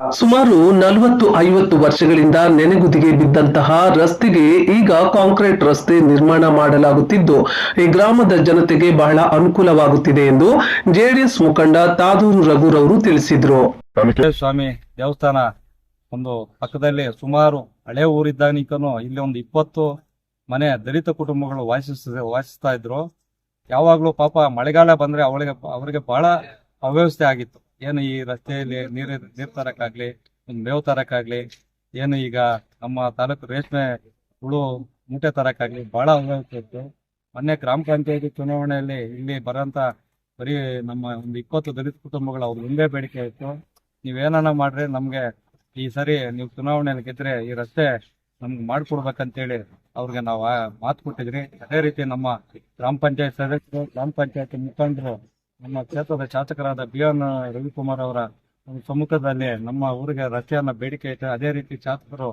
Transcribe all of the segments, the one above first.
ಸುಮಾರು ನಲವತ್ತು ಐವತ್ತು ವರ್ಷಗಳಿಂದ ನೆನೆಗುದಿಗೆ ಬಿದ್ದಂತಹ ರಸ್ತೆಗೆ ಈಗ ಕಾಂಕ್ರೀಟ್ ರಸ್ತೆ ನಿರ್ಮಾಣ ಮಾಡಲಾಗುತ್ತಿದ್ದು ಈ ಗ್ರಾಮದ ಜನತೆಗೆ ಬಹಳ ಅನುಕೂಲವಾಗುತ್ತಿದೆ ಎಂದು ಜೆಡಿಎಸ್ ಮುಖಂಡ ತಾದೂರು ರಘುರವರು ತಿಳಿಸಿದ್ರು. ಸ್ವಾಮಿ ದೇವಸ್ಥಾನ ಒಂದು ಪಕ್ಕದಲ್ಲಿ ಸುಮಾರು ಹಳೆ ಊರಿದ್ದಾನಿಕನು ಇಲ್ಲಿ ಒಂದು ಇಪ್ಪತ್ತು ಮನೆ ದಲಿತ ಕುಟುಂಬಗಳು ವಾಸಿಸ ವಾಸಿಸ್ತಾ ಇದ್ರು. ಯಾವಾಗ್ಲೂ ಪಾಪ ಮಳೆಗಾಲ ಬಂದ್ರೆ ಅವಳಿಗೆ ಅವರಿಗೆ ಬಹಳ ಅವ್ಯವಸ್ಥೆ ಆಗಿತ್ತು. ಏನು ಈ ರಸ್ತೆಯಲ್ಲಿ ನೀರು ನೀರ್ ತರಕ್ಕಾಗ್ಲಿ, ಒಂದು ಮೇವು ತರಕ್ಕಾಗ್ಲಿ, ಏನು ಈಗ ನಮ್ಮ ತಾಲೂಕು ರೇಷ್ಮೆ ಹುಳು ಮೂಟೆ ತರಕ್ಕಾಗ್ಲಿ ಬಹಳ ಇತ್ತು. ಮೊನ್ನೆ ಗ್ರಾಮ ಪಂಚಾಯತಿ ಚುನಾವಣೆಯಲ್ಲಿ ಇಲ್ಲಿ ಬರೋಂತ ಬರೀ ನಮ್ಮ ಒಂದು ಇಪ್ಪತ್ತು ದಲಿತ ಕುಟುಂಬಗಳು ಅವ್ರ ಮುಂದೆ ಬೇಡಿಕೆ ಇತ್ತು. ನೀವೇನ ಮಾಡ್ರಿ, ನಮ್ಗೆ ಈ ಸರಿ ನೀವು ಚುನಾವಣೆಯಲ್ಲಿ ಗೆದ್ರೆ ಈ ರಸ್ತೆ ನಮ್ಗೆ ಮಾಡ್ಕೊಡ್ಬೇಕಂತೇಳಿ ಅವ್ರಿಗೆ ನಾವು ಮಾತು ಕೊಟ್ಟಿದ್ರಿ. ಅದೇ ರೀತಿ ನಮ್ಮ ಗ್ರಾಮ ಪಂಚಾಯತ್ ಸದಸ್ಯರು, ಗ್ರಾಮ ಪಂಚಾಯತ್ ಮುಖಂಡರು ನಮ್ಮ ಕ್ಷೇತ್ರದ ಶಾಸಕರಾದ ಬಿ ಎನ್ ರವಿಕುಮಾರ್ ಅವರ ಸಮ್ಮುಖದಲ್ಲಿ ನಮ್ಮ ಊರಿಗೆ ರಸ್ತೆಯನ್ನ ಬೇಡಿಕೆ ಇಟ್ಟು ಅದೇ ರೀತಿ ಶಾಸಕರು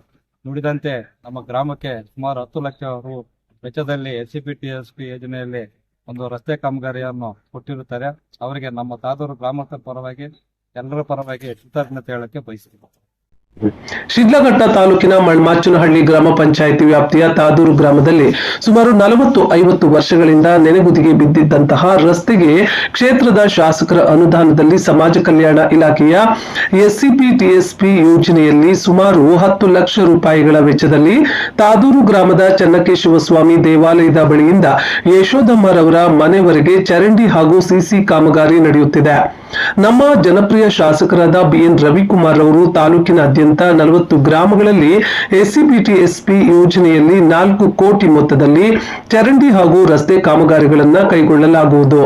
ನುಡಿದಂತೆ ನಮ್ಮ ಗ್ರಾಮಕ್ಕೆ ಸುಮಾರು ಹತ್ತು ಲಕ್ಷ ರು ವೆಚ್ಚದಲ್ಲಿ S C P T S P ಯೋಜನೆಯಲ್ಲಿ ಒಂದು ರಸ್ತೆ ಕಾಮಗಾರಿಯನ್ನು ಕೊಟ್ಟಿರುತ್ತಾರೆ. ಅವರಿಗೆ ನಮ್ಮ ತಾದೂರು ಗ್ರಾಮಸ್ಥರ ಪರವಾಗಿ, ಎಲ್ಲರ ಪರವಾಗಿ ಕೃತಜ್ಞತೆ ಹೇಳಕ್ಕೆ ಬಯಸ್ತೀನಿ. ಶಿಡ್ಲಘಟ್ಟ ತಾಲೂಕಿನ ಮಣ್ಮಾಚನಹಳ್ಳಿ ಗ್ರಾಮ ಪಂಚಾಯಿತಿ ವ್ಯಾಪ್ತಿಯ ತಾದೂರು ಗ್ರಾಮದಲ್ಲಿ ಸುಮಾರು ನಲವತ್ತು ಐವತ್ತು ವರ್ಷಗಳಿಂದ ನೆನೆಗುದಿಗೆ ಬಿದ್ದಿದ್ದಂತಹ ರಸ್ತೆಗೆ ಕ್ಷೇತ್ರದ ಶಾಸಕರ ಅನುದಾನದಲ್ಲಿ ಸಮಾಜ ಕಲ್ಯಾಣ ಇಲಾಖೆಯ ಎಸ್ಸಿಪಿ ಟಿಎಸ್ಪಿ ಯೋಜನೆಯಲ್ಲಿ ಸುಮಾರು ಹತ್ತು ಲಕ್ಷ ರೂಪಾಯಿಗಳ ವೆಚ್ಚದಲ್ಲಿ ತಾದೂರು ಗ್ರಾಮದ ಚನ್ನಕೇಶವ ಸ್ವಾಮಿ ದೇವಾಲಯದ ಬಳಿಯಿಂದ ಯಶೋಧಮ್ಮರವರ ಮನೆವರೆಗೆ ಚರಂಡಿ ಹಾಗೂ ಸಿಸಿ ಕಾಮಗಾರಿ ನಡೆಯುತ್ತಿದೆ. ನಮ್ಮ ಜನಪ್ರಿಯ ಶಾಸಕರಾದ ಬಿಎನ್ ರವಿಕುಮಾರ್ ಅವರು ತಾಲೂಕಿನಾದ್ಯಂತ ನಲವತ್ತು ಗ್ರಾಮಗಳಲ್ಲಿ ಎಸ್ಸಿಬಿಟಿ ಎಸ್ಪಿ ಯೋಜನೆಯಲ್ಲಿ ನಾಲ್ಕು ಕೋಟಿ ಮೊತ್ತದಲ್ಲಿ ಚರಂಡಿ ಹಾಗೂ ರಸ್ತೆ ಕಾಮಗಾರಿಗಳನ್ನು ಕೈಗೊಳ್ಳಲಾಗುವುದು.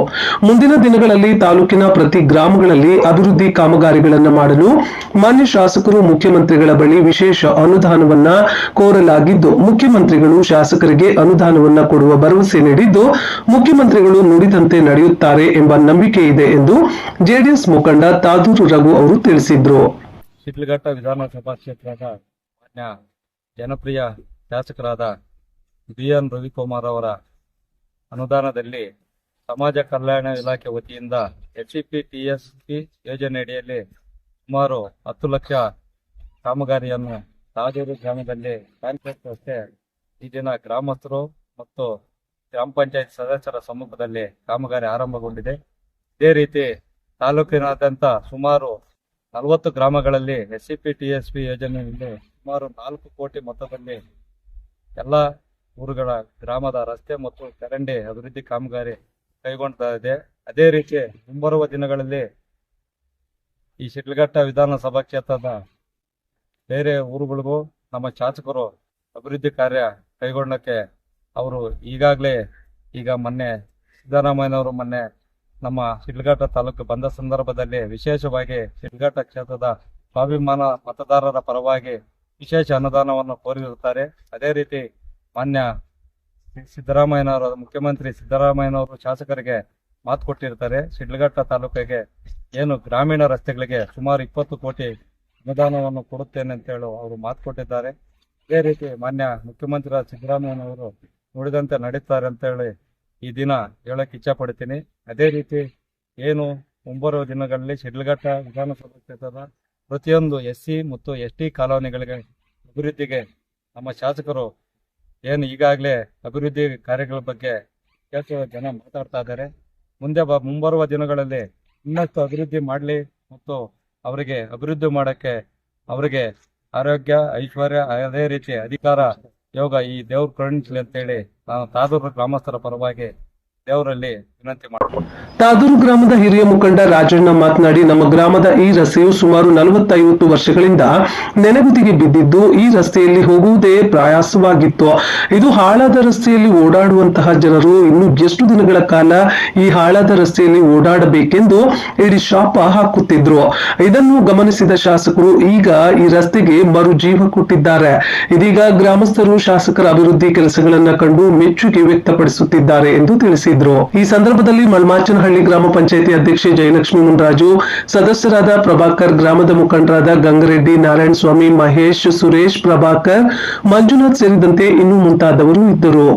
ಮುಂದಿನ ದಿನಗಳಲ್ಲಿ ತಾಲೂಕಿನ ಪ್ರತಿ ಗ್ರಾಮಗಳಲ್ಲಿ ಅಭಿವೃದ್ಧಿ ಕಾಮಗಾರಿಗಳನ್ನು ಮಾಡಲು ಮಾನ್ಯ ಶಾಸಕರು, ಮುಖ್ಯಮಂತ್ರಿಗಳ ಬಳಿ ವಿಶೇಷ ಅನುದಾನವನ್ನ ಕೋರಲಾಗಿದ್ದು, ಮುಖ್ಯಮಂತ್ರಿಗಳು ಶಾಸಕರಿಗೆ ಅನುದಾನವನ್ನು ಕೊಡುವ ಭರವಸೆ ನೀಡಿದ್ದು, ಮುಖ್ಯಮಂತ್ರಿಗಳು ನುಡಿದಂತೆ ನಡೆಯುತ್ತಾರೆ ಎಂಬ ನಂಬಿಕೆ ಇದೆ ಎಂದು ಜೆಡಿಎಸ್ ಮುಖಂಡ ತಾದೂರು ರಘು ಅವರು ತಿಳಿಸಿದ್ರು. ಶಿಡ್ಲಘಟ್ಟ ವಿಧಾನಸಭಾ ಕ್ಷೇತ್ರದ ಮಾನ್ಯ ಜನಪ್ರಿಯ ಶಾಸಕರಾದ ಬಿ ಎನ್ ರವಿಕುಮಾರ್ ಅವರ ಅನುದಾನದಲ್ಲಿ ಸಮಾಜ ಕಲ್ಯಾಣ ಇಲಾಖೆ ವತಿಯಿಂದ H P T S P ಯೋಜನೆಯಡಿಯಲ್ಲಿ ಸುಮಾರು ಹತ್ತು ಲಕ್ಷ ಕಾಮಗಾರಿಯನ್ನು ತಾಜೂರು ಗ್ರಾಮದಲ್ಲಿ ಕಾಂಕ್ರೀಟ್ ರಸ್ತೆ ಈ ದಿನ ಗ್ರಾಮಸ್ಥರು ಮತ್ತು ಗ್ರಾಮ ಪಂಚಾಯತ್ ಸದಸ್ಯರ ಸಮ್ಮುಖದಲ್ಲಿ ಕಾಮಗಾರಿ ಆರಂಭಗೊಂಡಿದೆ. ಇದೇ ರೀತಿ ತಾಲೂಕಿನಾದ್ಯಂತ ಸುಮಾರು ನಲವತ್ತು ಗ್ರಾಮಗಳಲ್ಲಿ S C P T S P ಯೋಜನೆಯಲ್ಲಿ ಸುಮಾರು ನಾಲ್ಕು ಕೋಟಿ ಮೊತ್ತದಲ್ಲಿ ಎಲ್ಲ ಊರುಗಳ ಗ್ರಾಮದ ರಸ್ತೆ ಮತ್ತು ಚರಂಡಿ ಅಭಿವೃದ್ಧಿ ಕಾಮಗಾರಿ ಕೈಗೊಳ್ತಾ ಇದೆ. ಅದೇ ರೀತಿ ಮುಂಬರುವ ದಿನಗಳಲ್ಲಿ ಈ ಶಿಡ್ಲಘಟ್ಟ ವಿಧಾನಸಭಾ ಕ್ಷೇತ್ರದ ಬೇರೆ ಊರುಗಳಿಗೂ ನಮ್ಮ ಶಾಸಕರು ಅಭಿವೃದ್ಧಿ ಕಾರ್ಯ ಕೈಗೊಳ್ಳಕ್ಕೆ ಅವರು ಈಗಾಗಲೇ ಈಗ ಮೊನ್ನೆ ಸಿದ್ದರಾಮಯ್ಯನವರು ಮೊನ್ನೆ ನಮ್ಮ ಶಿಡ್ಲಘಟ್ಟ ತಾಲೂಕು ಬಂದ ಸಂದರ್ಭದಲ್ಲಿ ವಿಶೇಷವಾಗಿ ಶಿಡ್ಲಘಟ್ಟ ಕ್ಷೇತ್ರದ ಸ್ವಾಭಿಮಾನ ಮತದಾರರ ಪರವಾಗಿ ವಿಶೇಷ ಅನುದಾನವನ್ನು ಕೋರಿರುತ್ತಾರೆ. ಅದೇ ರೀತಿ ಮಾನ್ಯ ಸಿದ್ದರಾಮಯ್ಯನವರು, ಮುಖ್ಯಮಂತ್ರಿ ಸಿದ್ದರಾಮಯ್ಯನವರು ಶಾಸಕರಿಗೆ ಮಾತು ಕೊಟ್ಟಿರ್ತಾರೆ. ಶಿಡ್ಲಘಟ್ಟ ತಾಲೂಕಿಗೆ ಏನು ಗ್ರಾಮೀಣ ರಸ್ತೆಗಳಿಗೆ ಸುಮಾರು ಇಪ್ಪತ್ತು ಕೋಟಿ ಅನುದಾನವನ್ನು ಕೊಡುತ್ತೇನೆ ಅಂತ ಹೇಳಿ ಅವರು ಮಾತು ಕೊಟ್ಟಿದ್ದಾರೆ. ಅದೇ ರೀತಿ ಮಾನ್ಯ ಮುಖ್ಯಮಂತ್ರಿ ಸಿದ್ದರಾಮಯ್ಯನವರು ನುಡಿದಂತೆ ನಡೀತಾರೆ ಅಂತ ಹೇಳಿ ಈ ದಿನ ಹೇಳಕ್ಕೆ ಇಚ್ಛಪಡ್ತೀನಿ. ಅದೇ ರೀತಿ ಏನು ಮುಂಬರುವ ದಿನಗಳಲ್ಲಿ ಶಿಡ್ಲಘಟ್ಟ ವಿಧಾನಸಭಾ ಕ್ಷೇತ್ರದ ಪ್ರತಿಯೊಂದು ಎಸ್ ಸಿ ಮತ್ತು ಎಸ್ ಟಿ ಕಾಲೋನಿಗಳಿಗೆ ಅಭಿವೃದ್ಧಿಗೆ ನಮ್ಮ ಶಾಸಕರು ಏನು ಈಗಾಗಲೇ ಅಭಿವೃದ್ಧಿ ಕಾರ್ಯಗಳ ಬಗ್ಗೆ ಕೆಲಸ ಜನ ಮಾತಾಡ್ತಾ ಇದ್ದಾರೆ. ಮುಂದೆ ಬ, ಮುಂಬರುವ ದಿನಗಳಲ್ಲಿ ಇನ್ನಷ್ಟು ಅಭಿವೃದ್ಧಿ ಮಾಡಲಿ ಮತ್ತು ಅವರಿಗೆ ಅಭಿವೃದ್ಧಿ ಮಾಡೋಕ್ಕೆ ಅವರಿಗೆ ಆರೋಗ್ಯ, ಐಶ್ವರ್ಯ, ಅದೇ ರೀತಿ ಅಧಿಕಾರ ಯೋಗ ಈ ದೇವ್ರ ಕರುಣಿಸ್ಲಿ ಅಂತೇಳಿ ನಾನು ತಾದೂರು ಗ್ರಾಮಸ್ಥರ ಪರವಾಗಿ ದೇವರಲ್ಲಿ ತಾದೂರು ಗ್ರಾಮದ ಹಿರಿಯ ಮುಖಂಡ ರಾಜಣ್ಣ ಮಾತನಾಡಿ, ನಮ್ಮ ಗ್ರಾಮದ ಈ ರಸ್ತೆಯು ಸುಮಾರು ನಲವತ್ತೈವತ್ತು ವರ್ಷಗಳಿಂದ ನೆನೆಗುದಿಗೆ ಬಿದ್ದಿದ್ದು, ಈ ರಸ್ತೆಯಲ್ಲಿ ಹೋಗುವುದೇ ಪ್ರಯಾಸವಾಗಿತ್ತು. ಇದು ಹಾಳಾದ ರಸ್ತೆಯಲ್ಲಿ ಓಡಾಡುವಂತಹ ಜನರು ಇನ್ನು ಎಷ್ಟು ದಿನಗಳ ಕಾಲ ಈ ಹಾಳಾದ ರಸ್ತೆಯಲ್ಲಿ ಓಡಾಡಬೇಕೆಂದು ಇಡೀ ಶಾಪ ಹಾಕುತ್ತಿದ್ರು. ಇದನ್ನು ಗಮನಿಸಿದ ಶಾಸಕರು, ಈಗ ಈ ರಸ್ತೆಗೆ ಮರು ಜೀವ ಕೊಟ್ಟಿದ್ದಾರೆ. ಇದೀಗ ಗ್ರಾಮಸ್ಥರು ಶಾಸಕರ ಅಭಿವೃದ್ಧಿ ಕೆಲಸಗಳನ್ನ ಕಂಡು ಮೆಚ್ಚುಗೆ ವ್ಯಕ್ತಪಡಿಸುತ್ತಿದ್ದಾರೆ ಎಂದು ತಿಳಿಸಿದ್ರು. ಈ ಸಂದರ್ಭದಲ್ಲಿ ಮಲ್ಮಾಚನಹಳ್ಳಿ ಗ್ರಾಮ ಪಂಚಾಯಿತಿ ಅಧ್ಯಕ್ಷೆ ಜಯಲಕ್ಷ್ಮಿ ಮುನ್ರಾಜು, ಸದಸ್ಯರಾದ ಪ್ರಭಾಕರ್ ಗ್ರಾಮದ ಮುಖಂಡರಾದ ಗಂಗರೆಡ್ಡಿ ನಾರಾಯಣಸ್ವಾಮಿ ಮಹೇಶ್, ಸುರೇಶ್, ಪ್ರಭಾಕರ್, ಮಂಜುನಾಥ್ ಸೇರಿದಂತೆ ಇನ್ನೂ ಮುಂತಾದವರು ಇದ್ದರು.